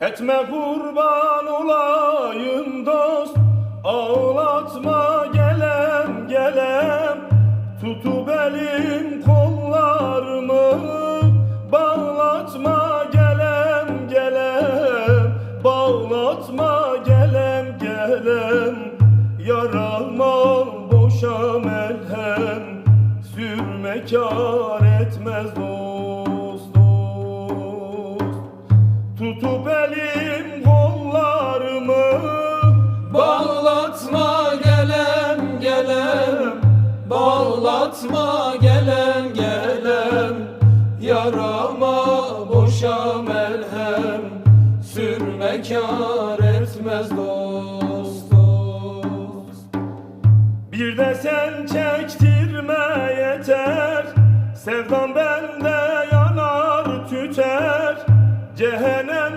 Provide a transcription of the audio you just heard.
Etme kurban olayım dost Ağlatma gelem gelem. Tutup elim kollarımı Bağlatma gelem gelem. Bağlatma gelem gelem. Yarama boşa melhem. Sürme kar etmez dost benim kollarımı Bağlatma gelem gelem Bağlatma gelem gelem Yarama boşa merhem Sürme kar etmez dost dost. Bir de sen çektirme yeter Sevdan bende yanar tüter. Cehennem